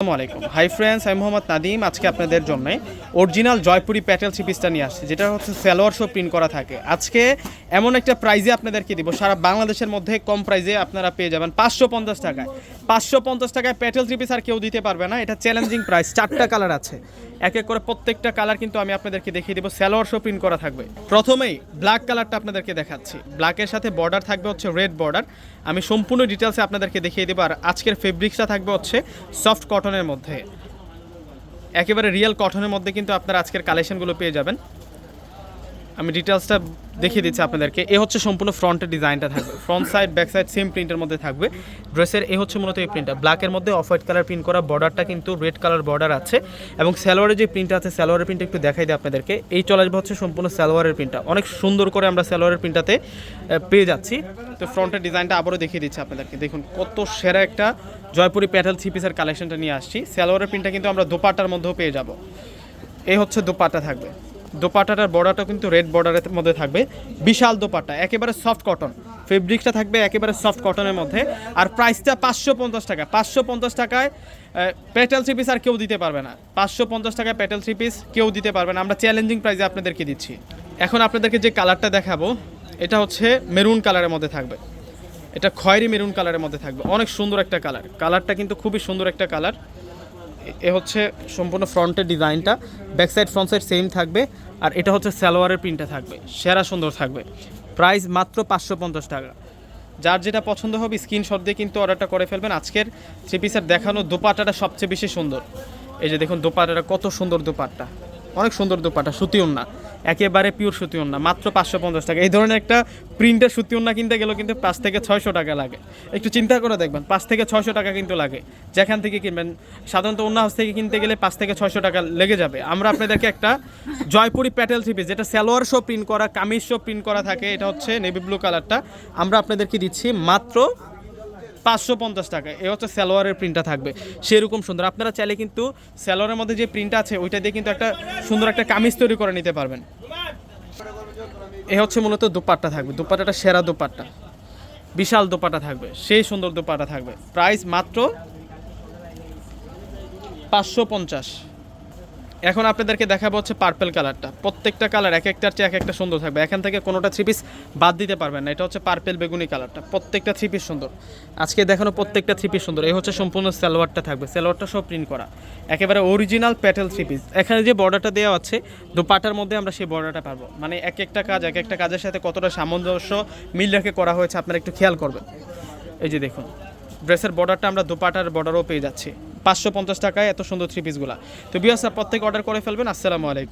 আসসালামু আলাইকুম। Hi friends আমি মোহাম্মদ নাদিম আজকে আপনাদের জন্য অরিজিনাল জয়পুরি প্যাটেল থ্রি পিসটা নিয়ে আসছি, যেটা হচ্ছে সালোয়ার প্রিন্ট করা থাকে। আজকে এমন একটা প্রাইজে আপনাদেরকে দিব, সারা বাংলাদেশের মধ্যে কম প্রাইজে আপনারা পেয়ে যাবেন পাঁচশো পঞ্চাশ টাকায়। পাঁচশো পঞ্চাশ টাকায় প্যাটেল থ্রি পিস আর কেউ দিতে পারবে না। এটা চ্যালেঞ্জিং প্রাইস চারটা কালার আছে। এক এক করে প্রত্যেকটা কালার কিন্তু আমি আপনাদেরকে দেখিয়ে দেবো। স্যালোয়ার শো প্রিন্ট করা থাকবে। প্রথমেই ব্ল্যাক কালারটা আপনাদেরকে দেখাচ্ছি। ব্ল্যাকের সাথে বর্ডার থাকবে হচ্ছে রেড বর্ডার আমি সম্পূর্ণ ডিটেলসে আপনাদেরকে দেখিয়ে দেবো। আর আজকের ফেব্রিক্সটা থাকবে হচ্ছে সফট কটনের মধ্যে। একেবারে রিয়েল কটনের মধ্যে কিন্তু আপনারা আজকের কালেকশনগুলো পেয়ে যাবেন। আমি ডিটেলসটা দেখিয়ে দিচ্ছি আপনাদেরকে। এ হচ্ছে সম্পূর্ণ ফ্রন্টের ডিজাইনটা থাকবে। Front side back side same প্রিন্টের মধ্যে থাকবে। ড্রেসের এ হচ্ছে মূলত এই প্রিন্টটা ব্ল্যাকের মধ্যে অফ হোয়াইট কালার প্রিন্ট করা বর্ডারটা কিন্তু রেড কালার বর্ডার আছে। এবং সালোয়ারের যে প্রিন্ট আছে, সালোয়ারের প্রিন্ট একটু দেখাই দিই আপনাদেরকে। এই চলে আসবে হচ্ছে সম্পূর্ণ সালোয়ারের প্রিন্টটা অনেক সুন্দর করে আমরা সালোয়ারের প্রিন্টটাতে পেয়ে যাচ্ছি। তো ফ্রন্টের ডিজাইনটা আবারও দেখিয়ে দিচ্ছি আপনাদেরকে। দেখুন কত সেরা একটা জয়পুরি প্যাটেল থ্রি পিসের কালেকশনটা নিয়ে আসছি। সালোয়ারের প্রিন্টটা কিন্তু আমরা দোপাটার মধ্যেও পেয়ে যাব। এই হচ্ছে দোপাটা থাকবে। দোপাটাটার বর্ডারটা কিন্তু রেড বর্ডারের মধ্যে থাকবে। বিশাল দোপাটা একেবারে সফট কটন ফেব্রিকটা থাকবে একেবারে সফট কটনের মধ্যে। আর প্রাইসটা পাঁচশো পঞ্চাশ টাকা। পাঁচশো পঞ্চাশ টাকায় পেটেল থ্রি পিস আর কেউ দিতে পারবে না। পাঁচশো পঞ্চাশ টাকায় পেটেল থ্রি পিস কেউ দিতে পারবে না। আমরা চ্যালেঞ্জিং প্রাইসে আপনাদেরকে দিচ্ছি। এখন আপনাদেরকে যে কালারটা দেখাবো, এটা হচ্ছে মেরুন কালারের মধ্যে থাকবে। এটা খয়েরি মেরুন কালারের মধ্যে থাকবে। অনেক সুন্দর একটা কালার কালারটা কিন্তু খুবই সুন্দর একটা কালার এ হচ্ছে সম্পূর্ণ ফ্রন্টের ডিজাইনটা back side front side same থাকবে, আর এটা হচ্ছে সালোয়ারের প্রিন্টটা থাকবে, সেরা সুন্দর থাকবে। প্রাইস মাত্র পাঁচশো পঞ্চাশ টাকা। যার যেটা পছন্দ হবে, স্ক্রিনশট দিয়ে কিন্তু অর্ডারটা করে ফেলবেন। আজকের থ্রি পিসের দেখানো দোপাটাটা সবচেয়ে বেশি সুন্দর। এই যে দেখুন দোপাটাটা কত সুন্দর দোপাট্টা। অনেক সুন্দর দোপাটা সুতিও ওন্না একেবারে পিওর সুতি ওন্না মাত্র পাঁচশো পঞ্চাশ টাকা। এই ধরনের একটা প্রিন্টের সুতি ওন্না কিনতে গেলেও কিন্তু পাঁচ থেকে ছয়শো টাকা লাগে। একটু চিন্তা করে দেখবেন, পাঁচ থেকে ছয়শো টাকা কিন্তু লাগে। যেখান থেকে কিনবেন, সাধারণত অন্য হাউস থেকে কিনতে গেলে পাঁচ থেকে ছয়শো টাকা লেগে যাবে। আমরা আপনাদেরকে একটা জয়পুরি প্যাটেল থ্রি যেটা সালোয়ার শো প্রিন্ট করা, কামিজ শো প্রিন্ট করা থাকে, এটা হচ্ছে নেভি ব্লু কালারটা আমরা আপনাদেরকে দিচ্ছি মাত্র পাঁচশো পঞ্চাশ টাকা। এ হচ্ছে সালোয়ারের প্রিন্টটা থাকবে। সেরকম সুন্দর। আপনারা চাইলে কিন্তু সালোয়ারের মধ্যে যে প্রিন্ট আছে, ওইটা দিয়ে কিন্তু একটা সুন্দর একটা কামিজ তৈরি করে নিতে পারবেন। এ হচ্ছে মূলত দোপাট্টা থাকবে। দুপাট্টাটা সেরা দোপাট্টা। বিশাল দোপাটা থাকবে। সেই সুন্দর দোপাটা থাকবে। প্রাইস মাত্র পাঁচশো পঞ্চাশ। এখন আপনাদেরকে দেখাবো হচ্ছে পার্পেল কালারটা প্রত্যেকটা কালার এক একটার চেয়ে এক একটা সুন্দর থাকবে। এখান থেকে কোনোটা থ্রি পিস বাদ দিতে পারবেন না। এটা হচ্ছে পার্পেল বেগুনি কালারটা প্রত্যেকটা থ্রি পিস সুন্দর। আজকে দেখানো প্রত্যেকটা থ্রি পিস সুন্দর। এই হচ্ছে সম্পূর্ণ সালোয়ারটা থাকবে। সালোয়ারটা সব প্রিন্ট করা। একেবারে অরিজিনাল প্যাটেল থ্রি পিস এখানে যে বর্ডারটা দেওয়া আছে, দোপাটার মধ্যে আমরা সেই বর্ডারটা পাবো। মানে এক একটা কাজ, এক একটা কাজের সাথে কতটা সামঞ্জস্য মিল রেখে করা হয়েছে, আপনারা একটু খেয়াল করবেন। এই যে দেখুন ড্রেসের বর্ডারটা আমরা দোপাটার বর্ডারও পেয়ে যাচ্ছি। পাঁচশো পঞ্চাশ টাকায় এত সুন্দর থ্রি পিসগুলো তো বিয়াস প্রত্যেকে অর্ডার করে ফেলবেন। আসসালামু আলাইকুম।